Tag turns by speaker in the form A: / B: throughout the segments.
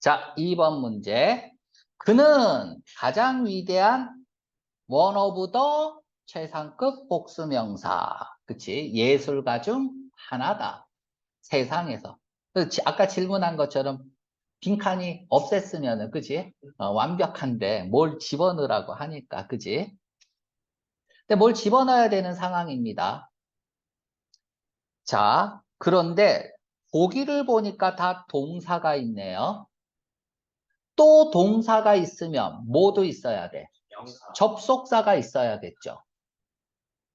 A: 자, 2번 문제. 그는 가장 위대한 one of the 최상급 복수명사. 그치? 예술가 중 하나다. 세상에서. 아까 질문한 것처럼 빈칸이 없앴으면은, 그치? 어, 완벽한데 뭘 집어넣으라고 하니까, 그치? 근데 뭘 집어넣어야 되는 상황입니다. 자, 그런데 보기를 보니까 다 동사가 있네요. 또 동사가 있으면 뭐도 있어야 돼?
B: 명사.
A: 접속사가 있어야겠죠.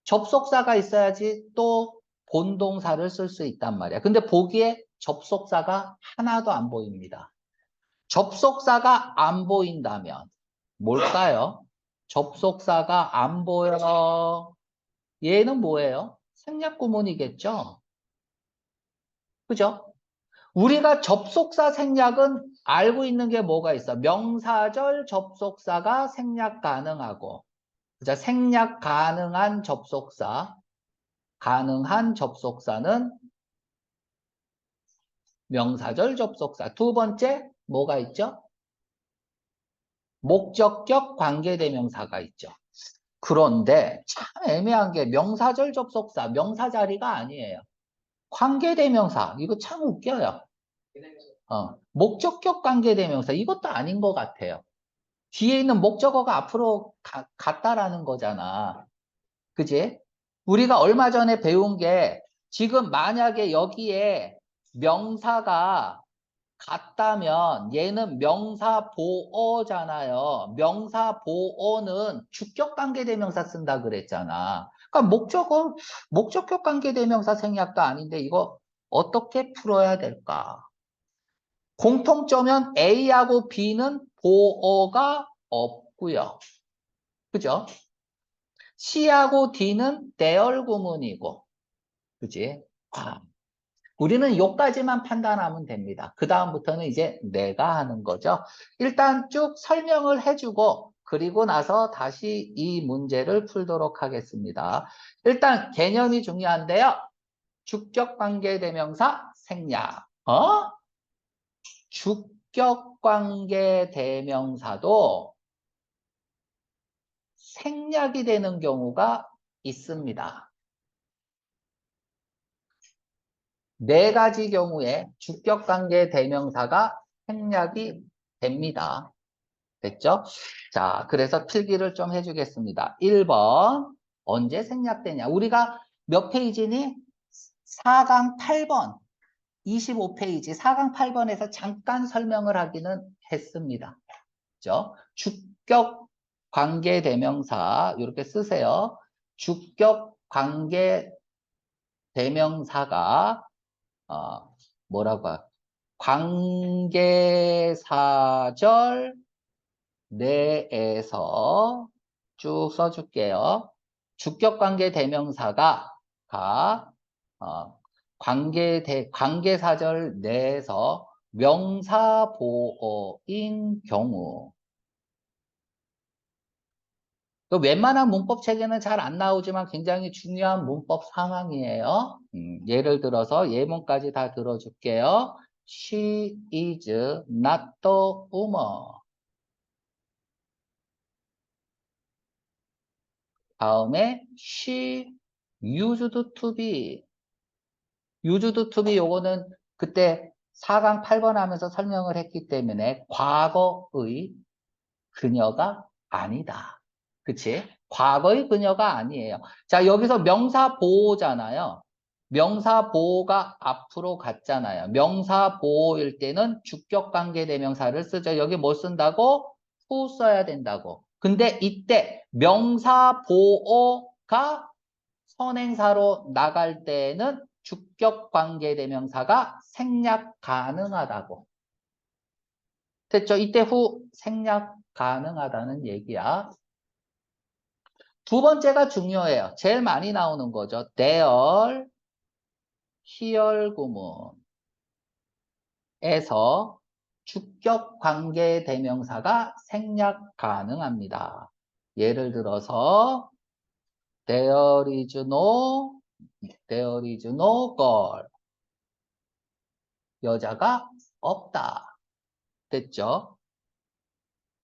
A: 접속사가 있어야지 또 본동사를 쓸 수 있단 말이야. 근데 보기에 접속사가 하나도 안 보입니다. 접속사가 안 보인다면 뭘까요? 접속사가 안 보여. 얘는 뭐예요? 생략 구문이겠죠? 그죠? 우리가 접속사 생략은 알고 있는 게 뭐가 있어? 명사절 접속사가 생략 가능하고, 자, 생략 가능한 접속사, 가능한 접속사는 명사절 접속사. 두 번째, 뭐가 있죠? 목적격 관계대명사가 있죠. 그런데 참 애매한 게 명사절 접속사, 명사 자리가 아니에요. 관계대명사, 이거 참 웃겨요. 어, 목적격 관계대명사 이것도 아닌 것 같아요. 뒤에 있는 목적어가 앞으로 가, 갔다라는 거잖아. 그지? 우리가 얼마 전에 배운 게 지금 만약에 여기에 명사가 같다면 얘는 명사 보어잖아요. 명사 보어는 주격 관계대명사 쓴다 그랬잖아. 그러니까 목적어 목적격 관계대명사 생략도 아닌데 이거 어떻게 풀어야 될까? 공통점은 A하고 B는 보어가 없고요. 그죠? C하고 D는 대열 구문이고. 그지? 아, 우리는 요까지만 판단하면 됩니다. 그 다음부터는 이제 내가 하는 거죠. 일단 쭉 설명을 해주고 그리고 나서 다시 이 문제를 풀도록 하겠습니다. 일단 개념이 중요한데요. 주격관계대명사 생략. 어? 주격 관계 대명사도 생략이 되는 경우가 있습니다. 네 가지 경우에 주격 관계 대명사가 생략이 됩니다. 됐죠? 자, 그래서 필기를 좀 해주겠습니다. 1번, 언제 생략되냐? 우리가 몇 페이지니? 4강 8번, 25페이지, 4강 8번에서 잠깐 설명을 하기는 했습니다. 그죠? 주격 관계 대명사, 이렇게 쓰세요. 주격 관계 대명사가 어, 뭐라고 하 관계사절 내에서 쭉 써줄게요. 주격관계 대명사가 가 어, 관계 대 관계 사절 내에서 명사 보어인 경우 그 웬만한 문법 체계는 잘 안 나오지만 굉장히 중요한 문법 상황이에요. 음, 예를 들어서 예문까지 다 들어줄게요. She is not the woman. 다음에 she used to be. Be 요거는 그때 4강 8번 하면서 설명을 했기 때문에 과거의 그녀가 아니다. 그치? 과거의 그녀가 아니에요. 자, 여기서 명사 보호잖아요. 명사 보호가 앞으로 갔잖아요. 명사 보호일 때는 주격 관계 대명사를 쓰죠. 여기 뭐 쓴다고? 후 써야 된다고. 근데 이때 명사 보호가 선행사로 나갈 때는 주격 관계 대명사가 생략 가능하다고. 됐죠? 이때 후 생략 가능하다는 얘기야. 두 번째가 중요해요. 제일 많이 나오는 거죠. 대열, 희열 구문에서 주격 관계 대명사가 생략 가능합니다. 예를 들어서 there is no, there is no girl. 여자가 없다. 됐죠?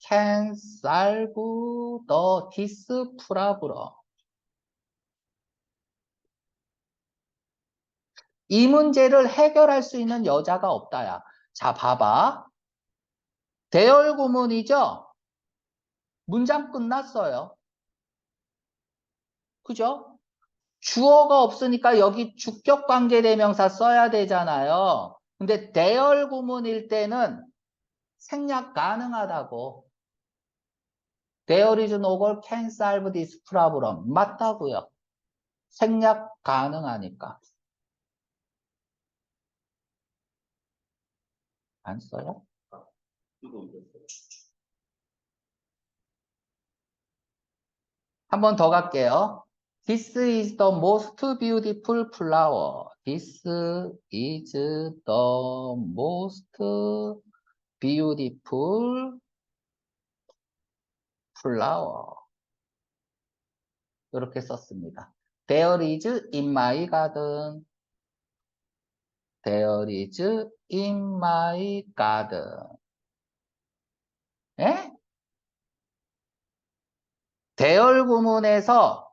A: can solve the this problem. 이 문제를 해결할 수 있는 여자가 없다야. 자, 봐봐. 대열 구문이죠? 문장 끝났어요. 그죠? 주어가 없으니까 여기 주격 관계 대명사 써야 되잖아요. 근데 대열 구문일 때는 생략 가능하다고. There is no girl can solve. 맞다고요. 생략 가능하니까. 안 써요? 한 번 더 갈게요. This is the most beautiful flower. This is the most beautiful flower. 이렇게 썼습니다. There is in my garden. There is in my garden. 예? 대열 구문에서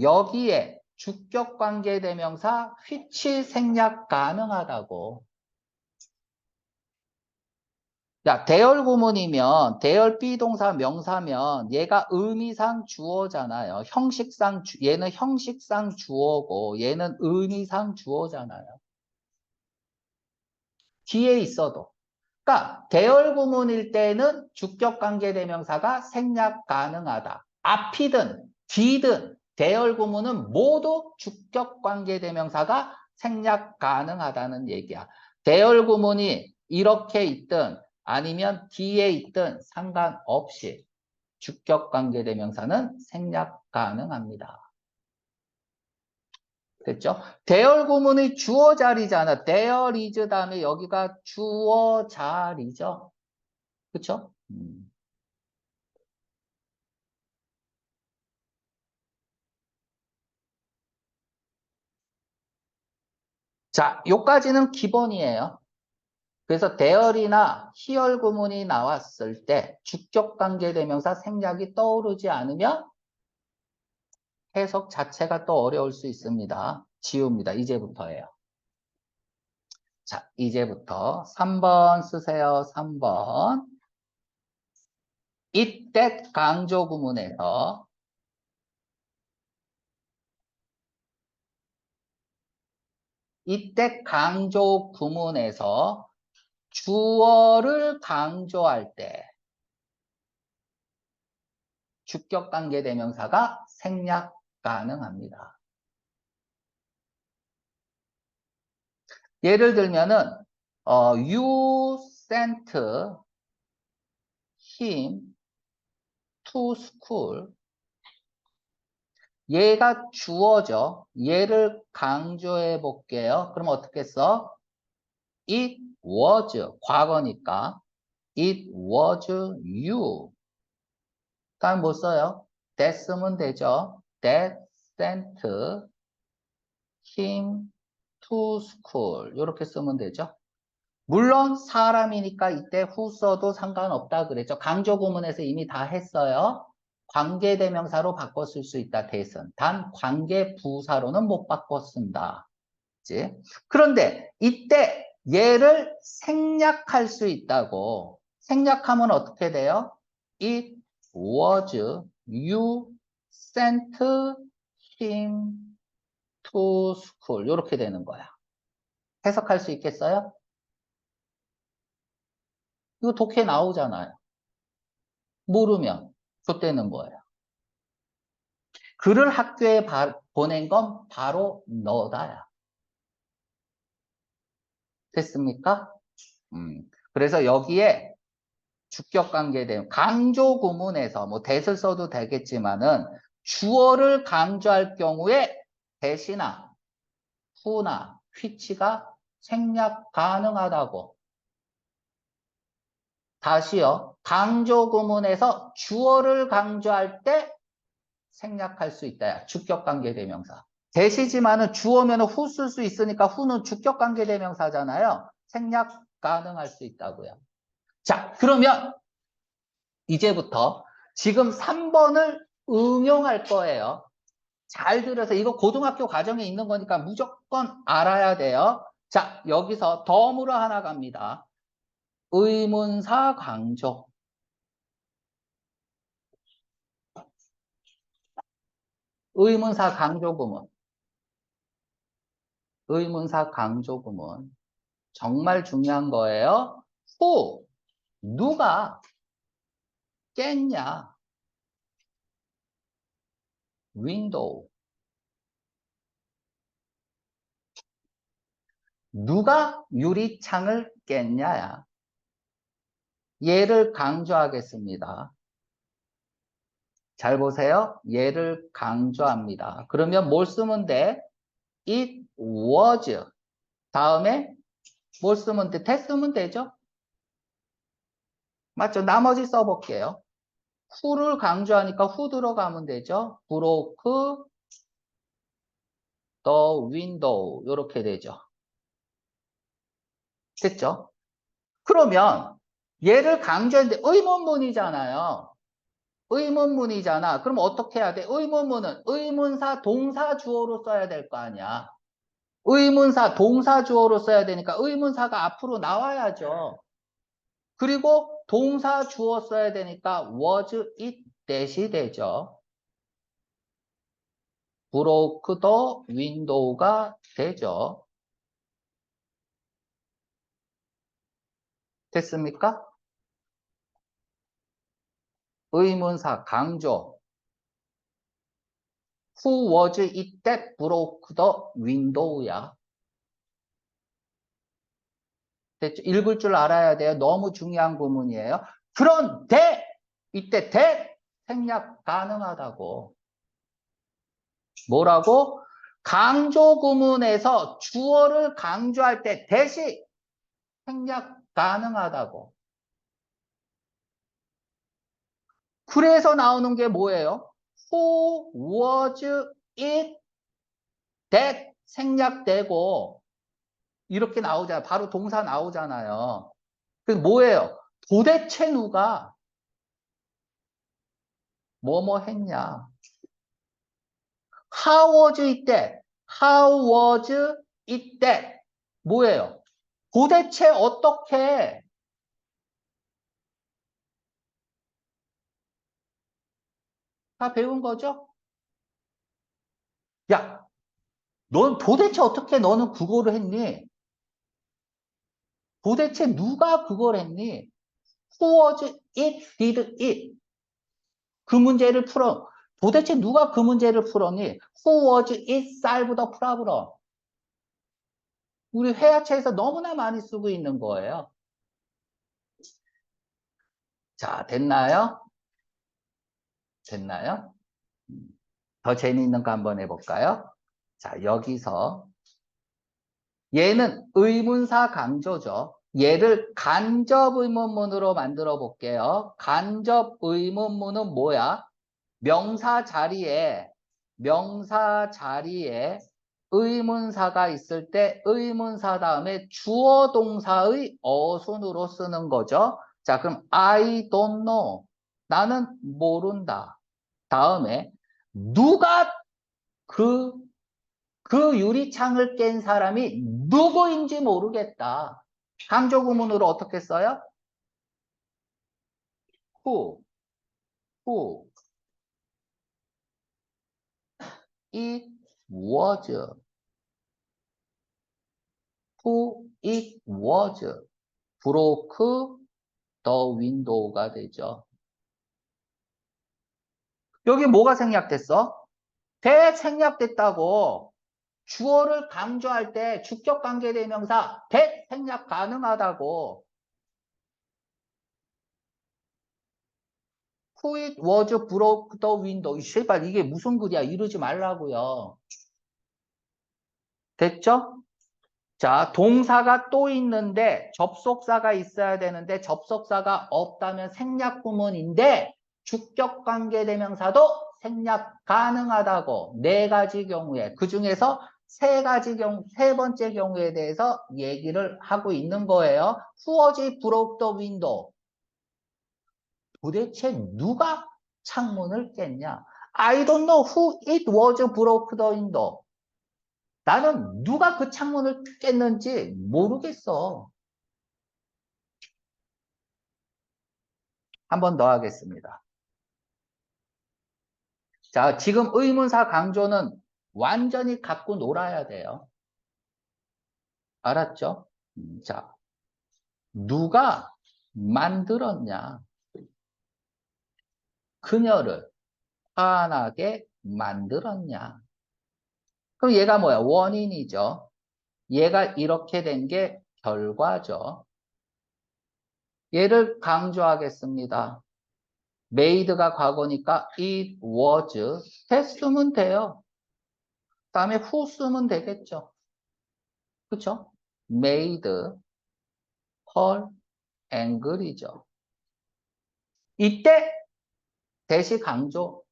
A: 여기에 주격 관계 대명사 which 생략 가능하다고. 야, 대열 구문이면 대열 비동사 명사면 얘가 의미상 주어잖아요. 형식상 주, 얘는 형식상 주어고 얘는 의미상 주어잖아요. 뒤에 있어도. 그러니까 대열 구문일 때는 주격 관계 대명사가 생략 가능하다. 앞이든 뒤든 대열 구문은 모두 주격 관계 대명사가 생략 가능하다는 얘기야. 대열 구문이 이렇게 있든 아니면 뒤에 있든 상관없이 주격 관계 대명사는 생략 가능합니다. 됐죠? 대열 구문의 주어 자리잖아. 대열 이즈 다음에 여기가 주어 자리죠. 그쵸? 음. 자, 요까지는 기본이에요. 그래서 대열이나 희열 구문이 나왔을 때 주격 관계 대명사 생략이 떠오르지 않으면 해석 자체가 또 어려울 수 있습니다. 지웁니다. 이제부터예요. 자, 이제부터 3번 쓰세요. 3번. 이때 강조 구문에서 이때 강조 구문에서 주어를 강조할 때 주격 관계 대명사가 생략 가능합니다. 예를 들면은 어, you sent him to school 얘가 주어죠. 얘를 강조해 볼게요. 그럼 어떻게 써? It was 과거니까 It was you 다음 뭐 써요? that 쓰면 되죠. that sent him to school 이렇게 쓰면 되죠. 물론 사람이니까 이때 who 써도 상관없다 그랬죠. 강조 구문에서 이미 다 했어요. 관계 대명사로 바꿔 쓸 수 있다 대선. 단 관계 부사로는 못 바꿔 쓴다. 그치? 그런데 이때 얘를 생략할 수 있다고. 생략하면 어떻게 돼요? It was you sent him to school. 이렇게 되는 거야. 해석할 수 있겠어요? 이거 독해 나오잖아요. 모르면 줬대는 거예요. 글을 학교에 바, 보낸 건 바로 너다야. 됐습니까? 음, 그래서 여기에 주격 관계된 강조 구문에서 뭐 대을 써도 되겠지만은 주어를 강조할 경우에 대시나 후나 휘치가 생략 가능하다고. 다시요. 강조 구문에서 주어를 강조할 때 생략할 수 있다. 주격 관계 대명사. 대시지만은 주어면 후 쓸 수 있으니까 후는 주격 관계 대명사잖아요. 생략 가능할 수 있다고요. 자, 그러면 이제부터 지금 3번을 응용할 거예요. 잘 들어서 이거 고등학교 과정에 있는 거니까 무조건 알아야 돼요. 자, 여기서 덤으로 하나 갑니다. 의문사 강조. 의문사 강조 구문. 의문사 강조 구문. 정말 중요한 거예요. 후, 누가 깼냐? 윈도우. 누가 유리창을 깼냐야. 얘를 강조하겠습니다. 잘 보세요. 얘를 강조합니다. 그러면 뭘 쓰면 돼? It was. 다음에 뭘 쓰면 돼? 대 쓰면 되죠? 맞죠? 나머지 써볼게요. who를 강조하니까 who 들어가면 되죠? broke the window 이렇게 되죠. 됐죠? 그러면 얘를 강조했는데 의문문이잖아요. 의문문이잖아. 그럼 어떻게 해야 돼? 의문문은 의문사 동사 주어로 써야 될 거 아니야. 의문사 동사 주어로 써야 되니까 의문사가 앞으로 나와야죠. 그리고 동사 주어 써야 되니까 was it that이 되죠. broke the window가 되죠. 됐습니까? 의문사 강조 Who was it that broke the window야? 됐죠? 읽을 줄 알아야 돼요. 너무 중요한 구문이에요. 그런데 이때 대 생략 가능하다고. 뭐라고? 강조 구문에서 주어를 강조할 때 대시 생략 가능하다고. 그래서 나오는 게 뭐예요? Who was it that 생략되고 이렇게 나오잖아요. 바로 동사 나오잖아요. 그 뭐예요? 도대체 누가 뭐뭐 했냐? How was it that? How was it that? 뭐예요? 도대체 어떻게 다 배운 거죠? 야, 넌 도대체 어떻게 너는 국어를 했니? 도대체 누가 그걸 했니? Who was it, did it? 그 문제를 풀어. 도대체 누가 그 문제를 풀었니? Who was it, solve the problem? 우리 회화체에서 너무나 많이 쓰고 있는 거예요. 자, 됐나요? 됐나요? 더 재미있는 거 한번 해볼까요? 자, 여기서 얘는 의문사 강조죠. 얘를 간접 의문문으로 만들어 볼게요. 간접 의문문은 뭐야? 명사 자리에 명사 자리에 의문사가 있을 때 의문사 다음에 주어 동사의 어순으로 쓰는 거죠. 자, 그럼 I don't know. 나는 모른다. 다음에 누가 그, 그 유리창을 깬 사람이 누구인지 모르겠다. 강조 구문으로 어떻게 써요? who, who, it was, who it was, broke the window가 되죠. 여기 뭐가 생략됐어? 대 생략됐다고. 주어를 강조할 때 주격 관계 대명사 대 생략 가능하다고. Who it was broke the window. 제발 이게 무슨 글이야? 이러지 말라고요. 됐죠? 자 동사가 또 있는데 접속사가 있어야 되는데 접속사가 없다면 생략 구문인데 주격 관계 대명사도 생략 가능하다고 네 가지 경우에 그 중에서 세 가지 경우 세 번째 경우에 대해서 얘기를 하고 있는 거예요. 후어지 브로크 더 윈도우 도대체 누가 창문을 깼냐? I don't know who it was broke the window. 나는 누가 그 창문을 깼는지 모르겠어. 한 번 더 하겠습니다. 자, 지금 의문사 강조는 완전히 갖고 놀아야 돼요. 알았죠? 음, 자, 누가 만들었냐? 그녀를 화나게 만들었냐? 그럼 얘가 뭐야? 원인이죠. 얘가 이렇게 된 게 결과죠. 얘를 강조하겠습니다. Made가 과거니까 it was 쓰면 돼요. 다음에 who 쓰면 되겠죠. 그쵸? made her angry죠. 이때 대시 강조.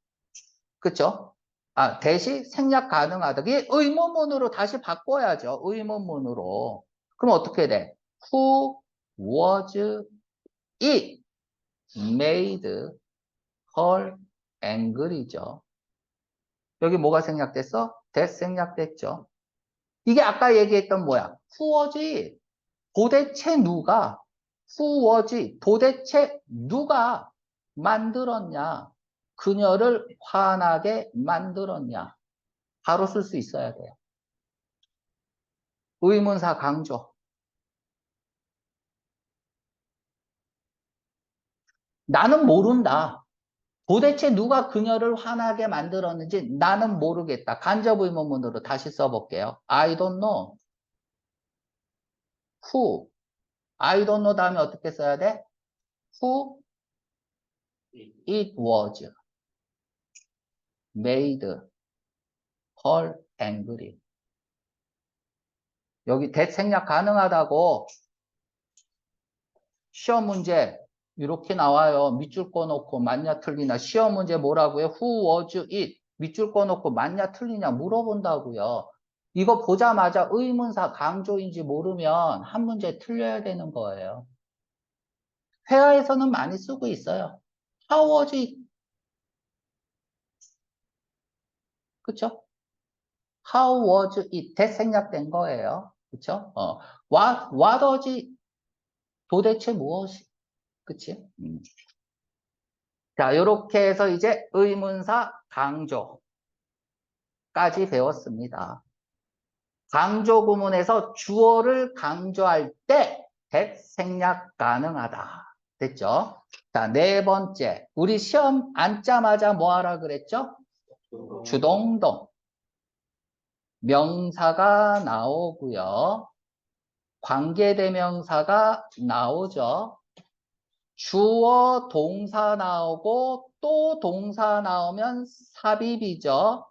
A: 그쵸? 아, 대시 생략 가능하다. 이게 의문문으로 다시 바꿔야죠. 의문문으로. 그럼 어떻게 돼? Who was it made her angry죠. 여기 뭐가 생략됐어? that 생략됐죠. 이게 아까 얘기했던 뭐야? It? 도대체 누가? It? 도대체 누가 만들었냐? 그녀를 화나게 만들었냐? 바로 쓸 수 있어야 돼요. 의문사 강조. 나는 모른다. 도대체 누가 그녀를 화나게 만들었는지 나는 모르겠다. 간접 의문문으로 다시 써볼게요. I don't know. Who. I don't know 다음에 어떻게 써야 돼? Who it was made her angry. 여기 that 생략 가능하다고 시험 문제 이렇게 나와요. 밑줄 꺼놓고 맞냐 틀리냐. 시험 문제 뭐라고요? Who was it? 밑줄 꺼놓고 맞냐 틀리냐 물어본다고요. 이거 보자마자 의문사 강조인지 모르면 한 문제 틀려야 되는 거예요. 회화에서는 많이 쓰고 있어요. How was it? 그쵸? How was it? 대 생략된 거예요. 그쵸? 어. What, what was it? 도대체 무엇이? 그치? 음. 자, 요렇게 해서 이제 의문사 강조까지 배웠습니다. 강조 구문에서 주어를 강조할 때 that 생략 가능하다. 됐죠? 자, 네 번째. 우리 시험 앉자마자 뭐 하라 그랬죠? 주동동. 명사가 나오고요. 관계대명사가 나오죠. 주어 동사 나오고 또 동사 나오면 삽입이죠.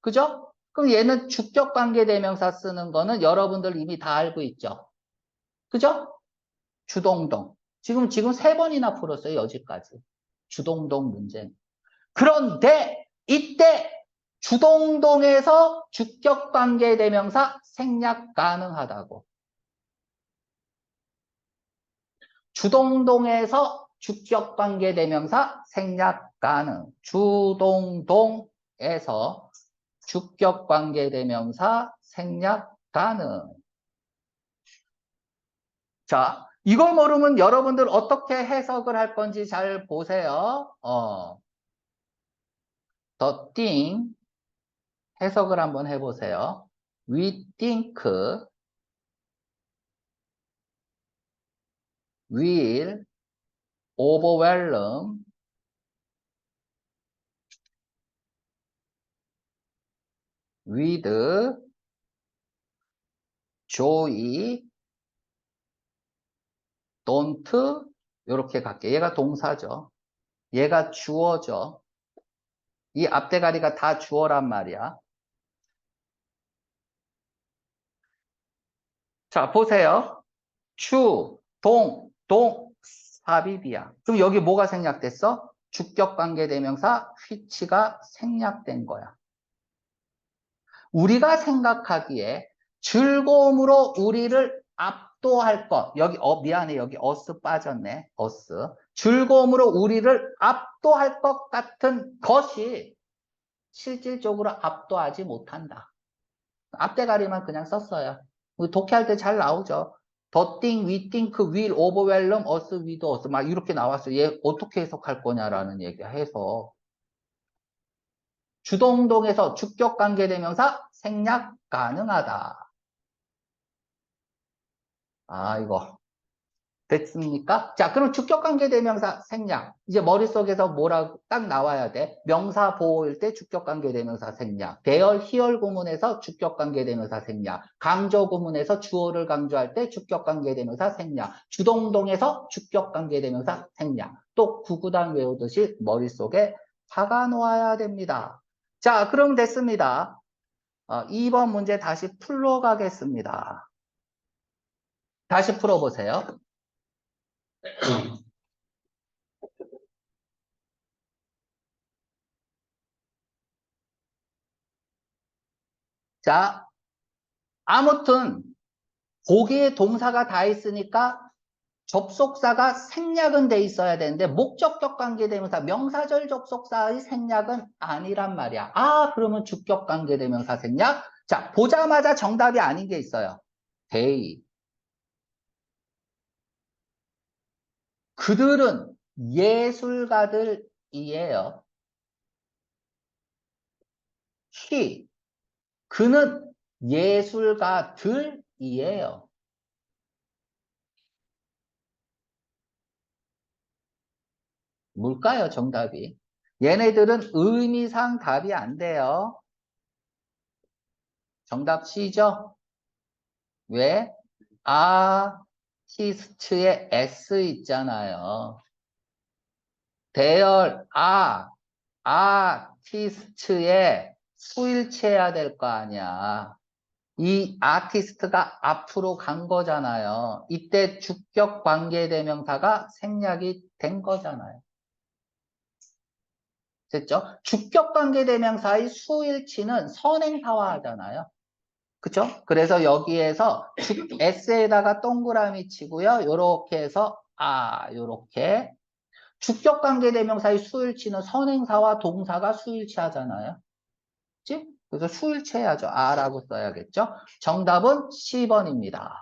A: 그죠? 그럼 얘는 주격 관계 대명사 쓰는 거는 여러분들 이미 다 알고 있죠. 그죠? 주동동. 지금 지금 세 번이나 풀었어요. 여기까지. 주동동 문제. 그런데 이때 주동동에서 주격 관계 대명사 생략 가능하다고. 주동동에서 주격 관계 대명사 생략 가능. 주동동에서 주격 관계 대명사 생략 가능. 자, 이걸 모르면 여러분들 어떻게 해석을 할 건지 잘 보세요. 어. The thing 해석을 한번 해보세요. We think will overwhelm with joy don't 이렇게 갈게. 얘가 동사죠. 얘가 주어죠. 이 앞대가리가 다 주어란 말이야. 자, 보세요. 주, 동, 동, 삽입이야. 그럼 여기 뭐가 생략됐어? 주격 관계 대명사 which가 생략된 거야. 우리가 생각하기에 즐거움으로 우리를 압도할 것. 여기 어 미안해. 여기 어스 빠졌네. 어스. 즐거움으로 우리를 압도할 것 같은 것이 실질적으로 압도하지 못한다. 앞대가리만 그냥 썼어요. 독해할 때 잘 나오죠. The thing we think will overwhelm us with us. 막 이렇게 나왔어요. 얘 어떻게 해석할 거냐라는 얘기 해서. 주동동에서 주격 관계 대명사 생략 가능하다. 아, 이거. 됐습니까? 자, 그럼 주격관계대명사 생략. 이제 머릿속에서 뭐라고 딱 나와야 돼. 명사 보호일 때 주격관계대명사 생략. 대열, 희열 구문에서 주격관계대명사 생략. 강조 구문에서 주어를 강조할 때 주격관계대명사 생략. 주동동에서 주격관계대명사 생략. 또 구구단 외우듯이 머릿속에 박아 놓아야 됩니다. 자, 그럼 됐습니다. 어, 2번 문제 다시 풀러 가겠습니다. 다시 풀어보세요. 자, 아무튼 거기에 동사가 다 있으니까 접속사가 생략은 돼 있어야 되는데 목적격 관계대명사 명사절 접속사의 생략은 아니란 말이야. 아 그러면 주격 관계대명사 생략? 자 보자마자 정답이 아닌 게 있어요. they 그들은 예술가들이에요. he 그는 예술가들이에요. 뭘까요, 정답이? 얘네들은 의미상 답이 안 돼요. 정답 C죠? 왜? 아 티스트의 S 있잖아요. 대열 아 아티스트의 수일체해야 될 거 아니야. 이 아티스트가 앞으로 간 거잖아요. 이때 주격 관계 대명사가 생략이 된 거잖아요. 됐죠? 주격 관계 대명사의 수일치는 선행사화 하잖아요. 그쵸? 그래서 여기에서 주, S에다가 동그라미 치고요. 요렇게 해서 아, 요렇게 주격 관계 대명사의 수일치는 선행사와 동사가 수일치 하잖아요. 그치? 그래서 수일치 해야죠. 아라고 써야겠죠? 정답은 10번입니다.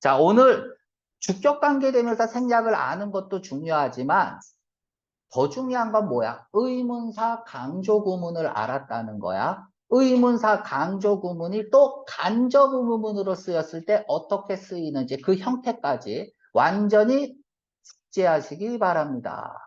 A: 자, 오늘 주격 관계 대명사 생략을 아는 것도 중요하지만 더 중요한 건 뭐야? 의문사 강조 구문을 알았다는 거야. 의문사 강조 구문이 또 간접 의문으로 쓰였을 때 어떻게 쓰이는지 그 형태까지 완전히 숙지하시기 바랍니다.